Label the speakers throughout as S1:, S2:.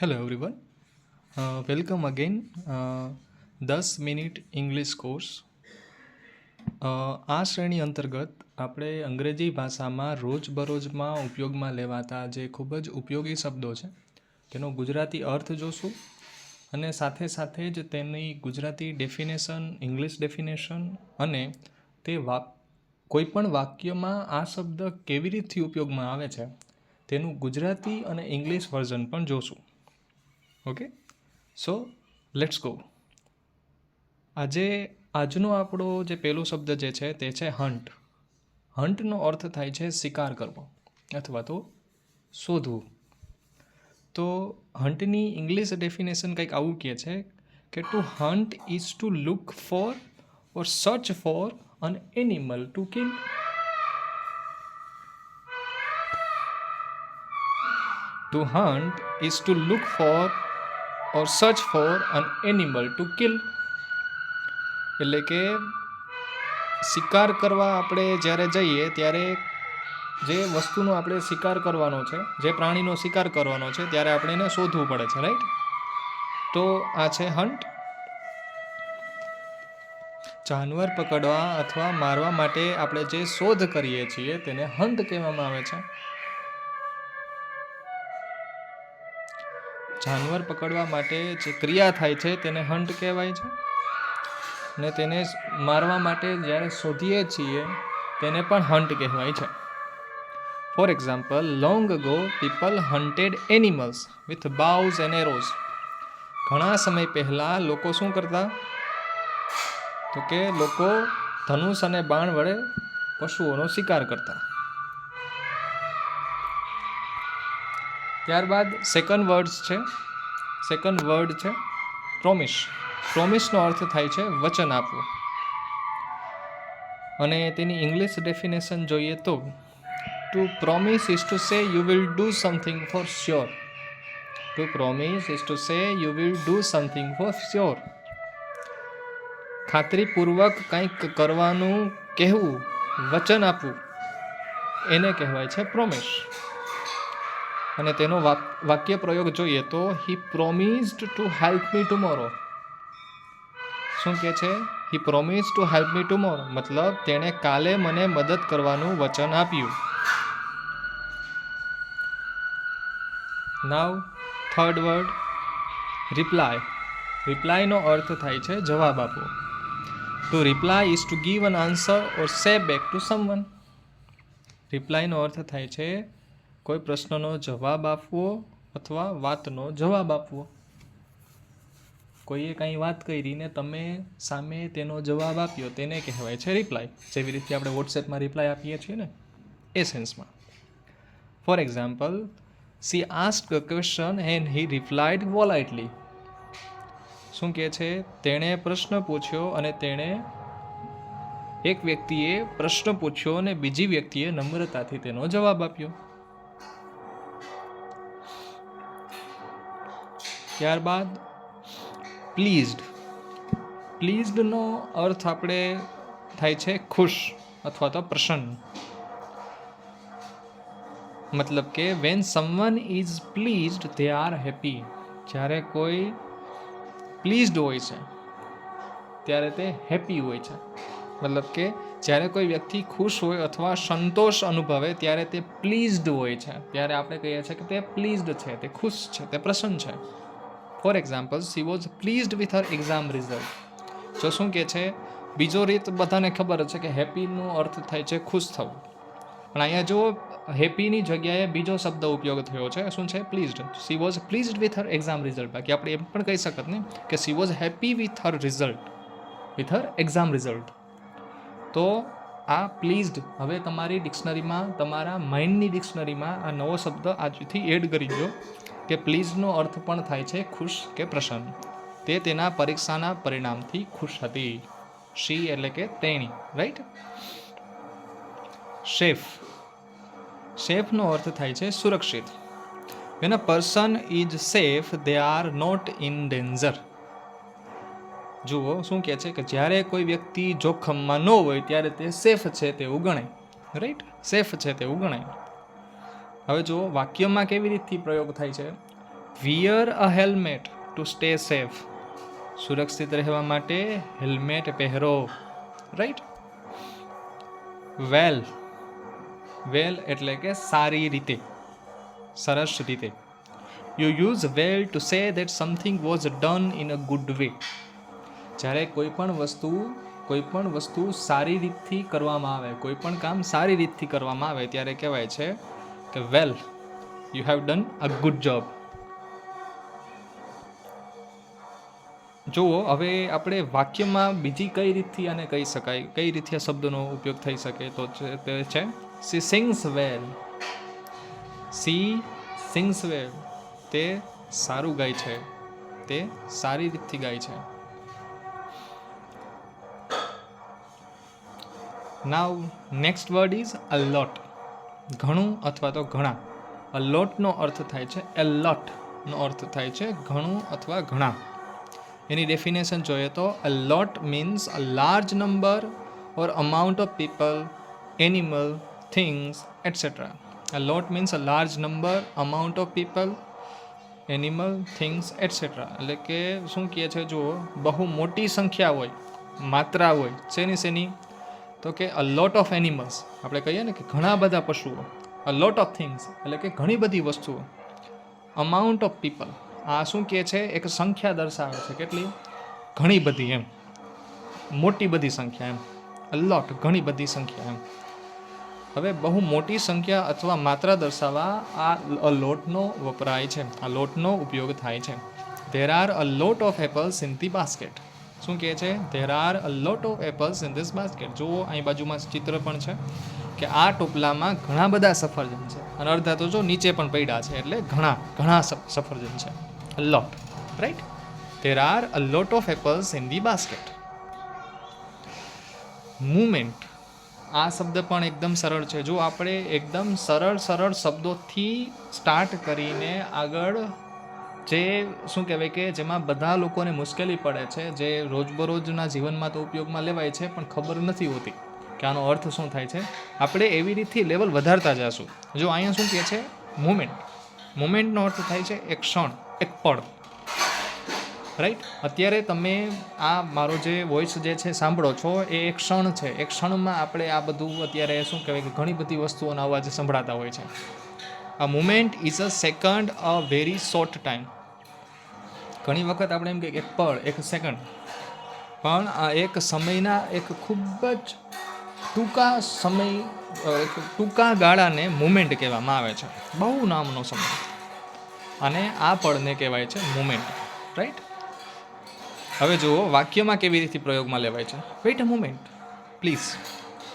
S1: Hello everyone welcome again દસ minute English course આ શ્રેણી અંતર્ગત આપણે અંગ્રેજી ભાષામાં રોજબરોજમાં ઉપયોગમાં લેવાતા જે ખૂબ જ ઉપયોગી શબ્દો છે તેનો ગુજરાતી અર્થ જોશું અને સાથે સાથે જ તેની ગુજરાતી ડેફિનેશન ઇંગ્લિશ ડેફિનેશન અને તે વાક કોઈપણ વાક્યમાં આ શબ્દ કેવી રીતથી ઉપયોગમાં આવે છે તેનું ગુજરાતી અને ઇંગ્લિશ વર્ઝન પણ જોશું ઓકે સો લેટ્સ ગો આજે આજનો આપણો જે પહેલો શબ્દ જે છે તે છે હન્ટ હન્ટનો અર્થ થાય છે શિકાર કરવો અથવા તો શોધવું. તો હન્ટની ઇંગ્લિશ ડેફિનેશન કંઈક આવું કહે છે કે to hunt is to look for or search for an animal to kill To hunt is to look for or search for an animal to kill એટલે કે શિકાર કરવા આપણે જ્યારે જઈએ ત્યારે જે વસ્તુનો આપણે શિકાર કરવાનો છે, જે પ્રાણીનો શિકાર કરવાનો છે, ત્યારે આપણે એને શોધવું પડે છે રાઈટ તો આ છે હન્ટ જાનવર પકડવા અથવા મારવા માટે આપણે જે શોધ કરીએ છીએ તેને હન્ટ કહેવામાં આવે છે. જાનવર પકડવા માટે જે ક્રિયા થાય છે તેને હન્ટ કહેવાય છે. ને તેને મારવા માટે જ્યારે શોધીએ છીએ, તેને પણ હન્ટ કહેવાય છે. For example long go people hunted animals with bows and arrows ઘણા સમય પહેલાં લોકો શું કરતા? તો કે લોકો ધનુષ અને બાણ વડે પશુઓનો શિકાર કરતા. ત્યારબાદ સેકન્ડ વર્ડ્સ છે સેકન્ડ વર્ડ છે પ્રોમિસ પ્રોમિસનો અર્થ થાય છે વચન આપવું. અને તેની ઇંગ્લિશ ડેફિનેશન જોઈએ તો to promise is to say you will do something for sure to promise is to say you will do something for sure ખાતરીપૂર્વક કંઈક કરવાનું, કહેવું, વચન આપવું, એને કહેવાય છે પ્રોમિસ અને તેનો વાક્ય પ્રયોગ જોઈએ તો he promised to help me tomorrow શું કહે છે? He promise to help me tomorrow મતલબ, તેણે કાલે મને મદદ કરવાનું વચન આપ્યું. નાવ થર્ડ વર્ડ રિપ્લાય રિપ્લાયનો અર્થ થાય છે જવાબ આપવો. To reply is to give an answer or say back to someone રિપ્લાયનો અર્થ થાય છે કોઈ પ્રશ્નનો જવાબ આપવો અથવા વાતનો જવાબ આપવો? કોઈએ કાંઈ વાત કરીને તમે સામે તેનો જવાબ આપ્યો તેને કહેવાય છે રિપ્લાય જેવી રીતે આપણે વોટ્સએપમાં રિપ્લાય આપીએ છીએ ને, એ સેન્સમાં for example she ask a question and he replied politely શું કહે છે? તેણે પ્રશ્ન પૂછ્યો અને તેણે એક વ્યક્તિએ પ્રશ્ન પૂછ્યો અને બીજી વ્યક્તિએ નમ્રતાથી તેનો જવાબ આપ્યો. ત્યારબાદ પ્લીઝડ પ્લીઝડનો અર્થ આપણે થાય છે ખુશ અથવા તો પ્રસન્ન. મતલબ કે when someone is pleased they are happy જ્યારે કોઈ પ્લીઝડ હોય છે, ત્યારે તે હેપી હોય છે. મતલબ કે જ્યારે કોઈ વ્યક્તિ ખુશ હોય અથવા સંતોષ અનુભવે, ત્યારે તે પ્લીઝડ હોય છે. ત્યારે આપણે કહીએ છીએ કે તે પ્લીઝડ છે, તે ખુશ છે, તે પ્રસન્ન છે. For example she was pleased with her exam result જો શું કહે છે, બીજો રીત બધાને ખબર છે કે હેપીનો અર્થ થાય છે ખુશ થવું. પણ અહીંયા જો હેપીની જગ્યાએ બીજો શબ્દ ઉપયોગ થયો છે, શું છે? Pleased she was pleased with her exam result બાકી આપણે એમ પણ કહી શકત ને કે she was happy with her result with her exam result તો આ પ્લીઝડ હવે તમારી ડિક્શનરીમાં તમારા માઇન્ડની ડિક્શનરીમાં આ નવો શબ્દ આજથી એડ કરી દો કે પ્લીઝનો અર્થ પણ થાય છે ખુશ કે પ્રસન્ન. તે તેના પરીક્ષાના પરિણામથી ખુશ હતી. શી એટલે કે તેણી રાઈટ શેફ શેફનો અર્થ થાય છે સુરક્ષિત. When a person is safe they are not in danger જુઓ, શું કહે છે કે જ્યારે કોઈ વ્યક્તિ જોખમમાં ન હોય, ત્યારે તે સેફ છે તેવું ગણાય રાઈટ સેફ છે તેવું ગણાય હવે જુઓ, વાક્યમાં કેવી રીતથી પ્રયોગ થાય છે? Wear a helmet to stay safe સુરક્ષિત રહેવા માટે હેલ્મેટ પહેરો. રાઈટ વેલ વેલ એટલે કે સારી રીતે. સરસ રીતે. You use well to say that something was done in a good way જ્યારે કોઈ પણ વસ્તુ, કોઈ પણ વસ્તુ સારી રીતથી કરવામાં આવે, કોઈ પણ કામ સારી રીતથી કરવામાં આવે, ત્યારે કહેવાય છે કે well you have done a good job જુઓ, હવે આપણે વાક્યમાં બીજી કઈ રીતથી આને કહી શકાય? કઈ રીતે આ શબ્દનો ઉપયોગ થઈ શકે? તો તે છે she sings well she sings well તે સારું ગાય છે. તે સારી રીતથી ગાય છે. Now next word is a lot lot ઘણું અથવા તો ઘણા. અ લોટનો અર્થ થાય છે એ લોટનો અર્થ થાય છે ઘણું અથવા ઘણા. એની ડેફિનેશન જોઈએ તો a lot lot means a large number or amount of people animal things etcetera a lot means a large number amount of people animal things etcetera એટલે કે શું કહે છે, જુઓ, બહુ મોટી સંખ્યા હોય, માત્રા હોય, શેની શેની? તો કે અ લોટ ઓફ એનિમલ્સ આપણે કહીએ ને કે ઘણા બધા પશુઓ. અ લોટ ઓફ થિંગ્સ એટલે કે ઘણી બધી વસ્તુઓ. અમાઉન્ટ ઓફ પીપલ આ શું કહે છે? એક સંખ્યા દર્શાવે છે. કેટલી? ઘણી બધી એમ. મોટી બધી સંખ્યા એમ. અ લોટ ઘણી બધી સંખ્યા એમ. હવે બહુ મોટી સંખ્યા અથવા માત્રા દર્શાવવા આ અ લોટનો વપરાય છે. આ લોટનો ઉપયોગ થાય છે. There are a lot of apples in the basket શું કહે છે? There are a lot of apples in this basket જુઓ, અહીં બાજુમાં ચિત્ર પણ છે કે આ ટોપલામાં ઘણા બધા સફરજન છે. અને અડધા તો જો નીચે પણ પડ્યા છે એટલે ઘણા ઘણા સફ- સફરજન છે. Lot right there are a lot of apples in the basket moment આ શબ્દ પણ એકદમ સરળ છે. જો આપણે એકદમ સરળ સરળ શબ્દોથી સ્ટાર્ટ કરીને આગળ જે શું કહેવાય કે જેમાં બધા લોકોને મુશ્કેલી પડે છે, જે રોજબરોજના જીવનમાં તો ઉપયોગમાં લેવાય છે, પણ ખબર નથી હોતી કે આનો અર્થ શું થાય છે. આપણે એવી રીતથી લેવલ વધારતા જશું. જો અહીંયા શું કહે છે? મુમેન્ટ. મુમેન્ટનો અર્થ થાય છે એક ક્ષણ, એક પળ. રાઈટ અત્યારે તમે આ મારો જે વોઇસ જે છે સાંભળો છો, એ એક ક્ષણ છે. એક ક્ષણમાં આપણે આ બધું અત્યારે શું કહેવાય કે ઘણી બધી વસ્તુઓના અવાજ સંભળાતા હોય છે. આ moment is a second a very short time ઘણી વખત આપણે એમ કહીએ એક પળ, એક સેકન્ડ પણ આ એક સમયના એક ખૂબ જ ટૂંકા સમય એક ટૂંકા ગાળાને મુમેન્ટ કહેવામાં આવે છે. બહુ નામનો સમય. અને આ પળને કહેવાય છે મુમેન્ટ રાઈટ હવે જુઓ, વાક્યમાં કેવી રીતે પ્રયોગમાં લેવાય છે. વેઇટ અ મુમેન્ટ પ્લીઝ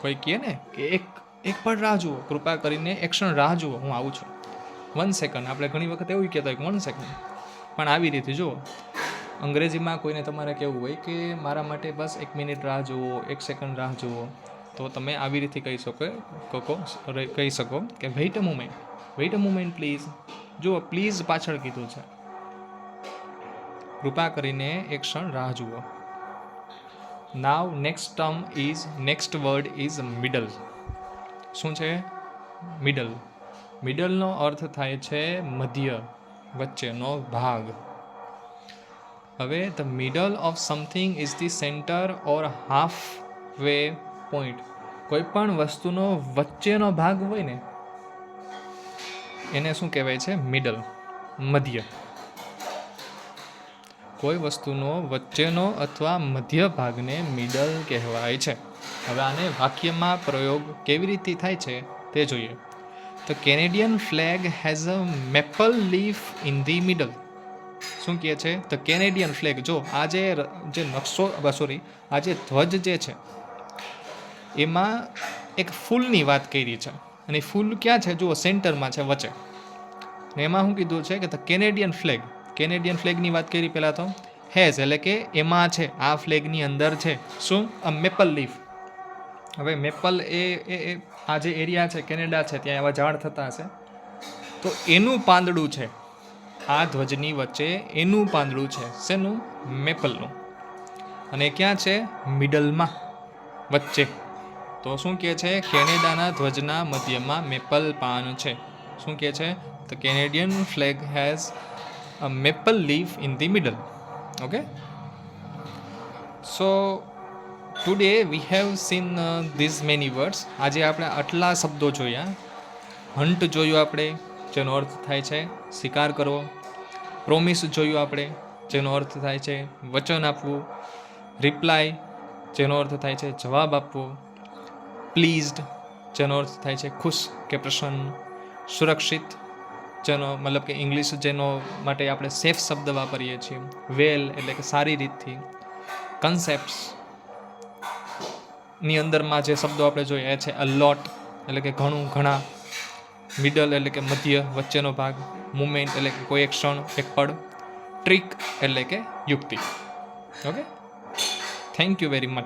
S1: કોઈ કહે ને કે એક એક પણ રાહ જુઓ. કૃપા કરીને એક ક્ષણ રાહ જુઓ. હું આવું છું. વન સેકન્ડ આપણે ઘણી વખત એવું કહેતા હોય કે વન સેકન્ડ પણ આવી રીતે જુઓ. અંગ્રેજીમાં કોઈને તમારે કહેવું હોય કે મારા માટે બસ એક મિનિટ રાહ જુઓ, એક સેકન્ડ રાહ જુઓ, તો તમે આવી રીતે કહી શકો, કહો, કહી શકો કે wait a moment wait a moment please જુઓ પ્લીઝ પાછળ કીધું છે. કૃપા કરીને એક ક્ષણ રાહ જુઓ. Now next term is next word is middle શું છે? મિડલ મિડલનો અર્થ થાય છે મધ્ય, વચ્ચેનો ભાગ. હવે the middle of something is the centre or half way point કોઈ પણ વસ્તુનો વચ્ચેનો ભાગ હોય ને, એને શું કહેવાય છે? મિડલ મધ્ય. કોઈ વસ્તુનો વચ્ચેનો અથવા મધ્ય ભાગને મિડલ કહેવાય છે. હવે આને વાક્યમાં પ્રયોગ કેવી રીતે થાય છે તે જોઈએ. તો Canadian flag has a maple leaf in the middle શું કહે છે? તો કેનેડિયન ફ્લેગ જો આ જે નકશો સોરી આ જે ધ્વજ જે છે, એમાં એક ફૂલની વાત કરી છે. અને ફૂલ ક્યાં છે? જુઓ, સેન્ટરમાં છે, વચ્ચે. ને એમાં શું કીધું છે કે ધ કેનેડિયન ફ્લેગ કેનેડિયન ફ્લેગની વાત કરી પહેલાં તો. હેઝ એટલે કે એમાં છે, આ ફ્લેગની અંદર છે. શું? અ મેપલ લીફ હવે મેપલ એ એ આ જે એરિયા છે, કેનેડા છે, ત્યાં એવા ઝાડ થતા હશે. તો એનું પાંદડું છે. આ ધ્વજની વચ્ચે એનું પાંદડું છે, શેનું? મેપલનું. અને ક્યાં છે? મિડલમાં, વચ્ચે. તો શું કહે છે? કેનેડાના ધ્વજના મધ્યમાં મેપલ પાન છે. શું કહે છે? The Canadian flag has a maple leaf in the middle okay so today we have seen these many words આજે આપણે આટલા શબ્દો જોયા. હન્ટ જોયું આપણે, જેનો અર્થ થાય છે શિકાર કરવો. પ્રોમિસ જોયું આપણે, જેનો અર્થ થાય છે વચન આપવું. રિપ્લાય જેનો અર્થ થાય છે જવાબ આપવો. પ્લીઝડ જેનો અર્થ થાય છે ખુશ કે પ્રસન્ન. સુરક્ષિત જેનો, મતલબ કે ઇંગ્લિશ જેનો માટે આપણે સેફ શબ્દ વાપરીએ છીએ. વેલ એટલે કે સારી રીતથી. કન્સેપ્ટ્સ ની અંદરમાં જે શબ્દો આપણે જોઈએ છે અલોટ એટલે કે ઘણું, ઘણા. મિડલ એટલે કે મધ્ય, વચ્ચેનો ભાગ. મુમેન્ટ એટલે કે કોઈ એક ક્ષણ, એક પળ. ટ્રીક એટલે કે યુક્તિ. Okay thank you very much